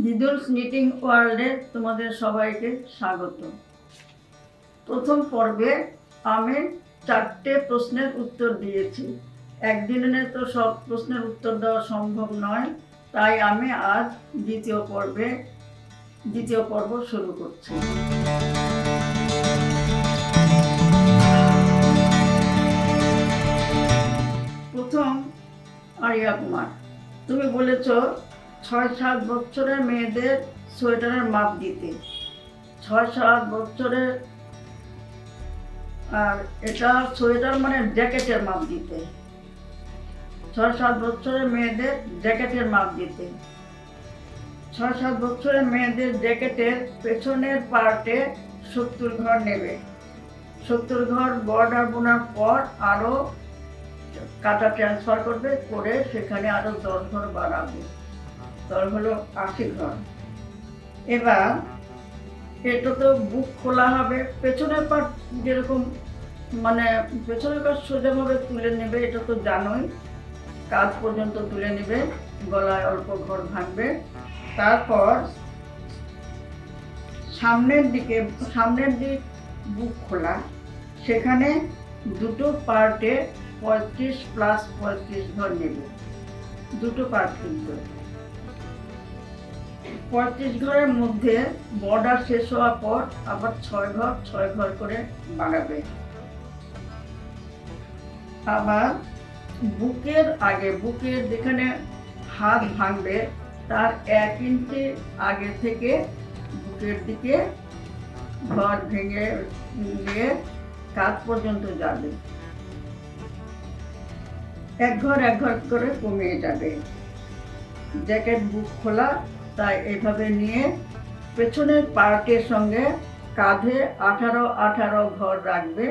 দিদুলস knitting ওয়ার্ল্ডে তোমাদের সবাইকে স্বাগত। প্রথম পর্বে আমি চারটে প্রশ্নের উত্তর দিয়েছি। একদিনে তো সব প্রশ্নের উত্তর দেওয়া সম্ভব নয়, তাই আমি আজ দ্বিতীয় পর্বে, দ্বিতীয় পর্ব শুরু করছি। প্রথম আরিয়া কুমার, তুমি বলেছ ছয় সাত বছরের মেয়েদের সোয়েটারের মাপ দিতে। ছয় সাত বছরের, আর এটা সোয়েটার মানে জ্যাকেটের মাপ দিতে। ছয় সাত বছরের মেয়েদের জ্যাকেটের মাপ দিতে। ছয় সাত বছরের মেয়েদের জ্যাকেটের পেছনের পার্টে সত্তর ঘর নেবে। সত্তর ঘর বর্ডার বোনার পর আরও কাটা ট্রান্সফার করবে, করে সেখানে আরও দশ ঘর বাড়াবে। তার হলো আশি ঘর এবার এটা তো বুক খোলা হবে, পেছনের পাট যেরকম মানে পেছনের পাট সোজাভাবে তুলে নেবে, এটা তো জানোই। কাজ পর্যন্ত তুলে নেবে, গলায় অল্প ঘর ভাঙবে। তারপর সামনের দিকে, সামনের দিক বুক খোলা, সেখানে দুটো পার্টে পঁয়ত্রিশ প্লাস পঁয়ত্রিশ ঘর নেবে। দুটো পার্ট কিন্তু। পঁয়ত্রিশ ঘরের মধ্যে বর্ডার শেষ হওয়ার পর আবার ছয় ঘর ছয় ঘর করে বাড়াবে। আবার বুকের আগে, বুকের যেখানে হাত ভাঙবে, তার এক ইঞ্চি আগে থেকে বুকের দিকে ঘর ভেঙে নিয়ে কাজ পর্যন্ত যাবে। এক ঘর এক ঘর করে কমিয়ে যাবে। জ্যাকেট বুক খোলা তাই এভাবে নিয়ে পেছনের পার্টের সঙ্গে কাঁধে আঠারো আঠারো ঘর রাখবে,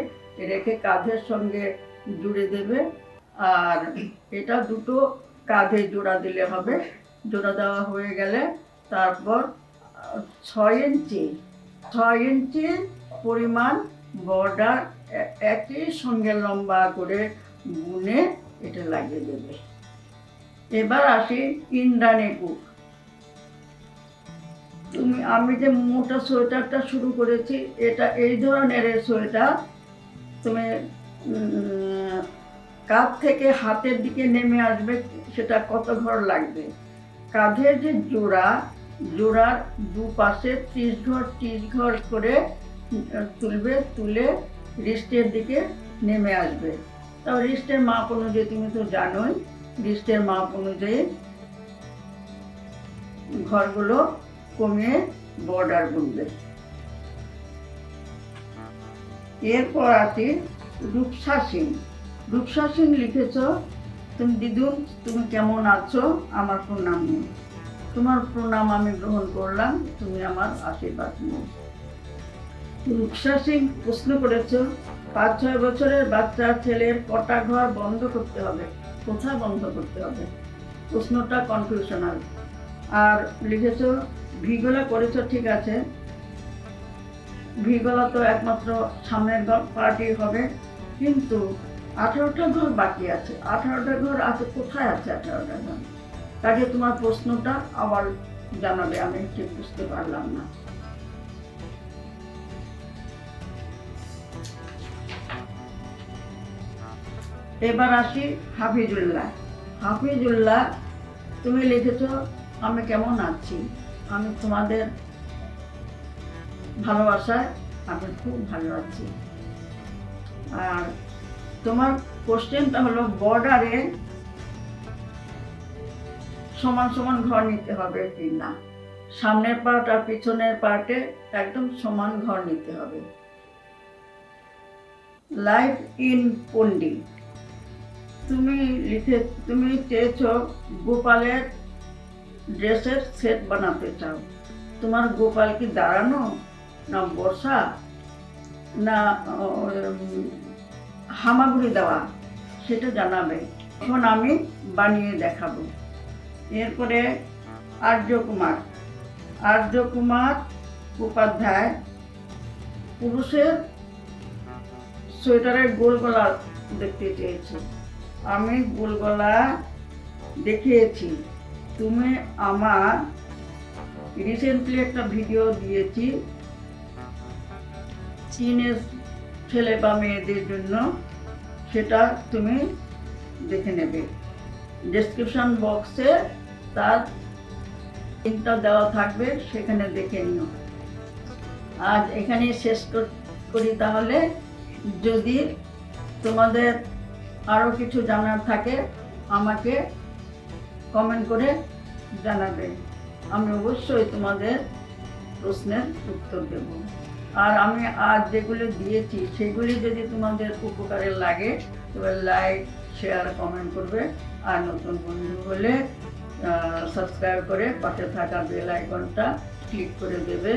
রেখে কাঁধের সঙ্গে জুড়ে দেবে। আর এটা দুটো কাঁধে জোড়া দিলে হবে। জোড়া দেওয়া হয়ে গেলে তারপর, ছয় ইঞ্চি ছয় ইঞ্চি পরিমাণ বর্ডার একই সঙ্গে লম্বা করে বুনে এটা লাগিয়ে দেবে। এবার আসি ইন্দ্রাণী কুক। তুমি, আমি যে মোটা সোয়েটারটা শুরু করেছি, এটা এই ধরনের সোয়েটার তুমি কাঁধ থেকে হাতের দিকে নেমে আসবে, সেটা কত ঘর লাগবে? কাঁধের যে জোড়া, জোড়ার দুপাশে ত্রিশ ঘর ত্রিশ ঘর করে তুলবে, তুলে রিস্টের দিকে নেমে আসবে। তাও রিস্টের মাপ অনুযায়ী, তুমি তো জানোই রিস্টের মাপ অনুযায়ী ঘরগুলো কমিয়ে বর্ডার বুনবে এরপর আছি রূপসা সিং রূপসা সিং লিখেছ, তুমি দিদুন তুমি কেমন আছো? আমার প্রণাম নিও। তোমার প্রণাম আমি গ্রহণ করলাম, তুমি আমার আশীর্বাদ নিও। রূপসা সিং প্রশ্ন করেছ, পাঁচ, ছয় বছরের বাচ্চা ছেলের কটা ঘর বন্ধ করতে হবে? কোথায় বন্ধ করতে হবে? প্রশ্নটা কনফিউশনাল আর লিখেছ ভিগলা করেছ, ঠিক আছে। ভিগলা তো একমাত্র সামনের পার্টি হবে। কিন্তু আঠারোটা ঘর বাকি আছে। আঠারোটা ঘর আছে, কোথায় আছে আঠারোটা ঘর? তাকে তোমার প্রশ্নটা আবার জানাবে, আমি ঠিক বুঝতে পারলাম না। এবার আসি হাফিজুল্লাহ। হাফিজুল্লাহ, তুমি লিখেছ, আমি কেমন আছি? আমি তোমাদের ভালোবাসায় আমি খুব ভালো আছি। আর তোমার কোশ্চেনটা হলো বর্ডারে সমান সমান ঘর নিতে হবে কি না সামনের পার্ট আর পিছনের পার্টে একদম সমান ঘর নিতে হবে। লাইফ ইন পন্ডি তুমি লিখে, তুমি চেয়েছ গোপালের ড্রেসের সেট বানাতে চাও। তোমার গোপাল কি দাঁড়ানো? না বসা না হামাগুড়ি দেওয়া? সেটা জানাবে। এখন আমি বানিয়ে দেখাবো। এরপরে আর্য কুমার। আর্য কুমার উপাধ্যায় পুরুষের সোয়েটারের গোল গলা দেখতে চেয়েছে। আমি গোল গলা দেখিয়েছি। তুমি আমার রিসেন্টলি একটা ভিডিও দিয়েছি চীনের ছেলে বা মেয়েদের জন্য। সেটা তুমি দেখে নেবে। ডেসক্রিপশন বক্সে তার লিঙ্কটা দেওয়া থাকবে, সেখানে দেখে নিও। আজ এখানে শেষ করি তাহলে। যদি তোমাদের আরও কিছু জানার থাকে, আমাকে কমেন্ট করে জানাবে। আমি অবশ্যই তোমাদের প্রশ্নের উত্তর দেব। আর আমি আজ যেগুলো দিয়েছি, সেগুলি যদি তোমাদের উপকারে লাগে তবে লাইক শেয়ার কমেন্ট করবে। আর নতুন বন্ধু হলে সাবস্ক্রাইব করে পাশে থাকা বেল আইকনটা ক্লিক করে দেবে,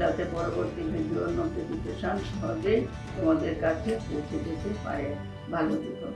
যাতে পরবর্তী ভিডিওর নোটিফিকেশান সহজেই তোমাদের কাছে পৌঁছে যেতে পারে। ভালো থেকো।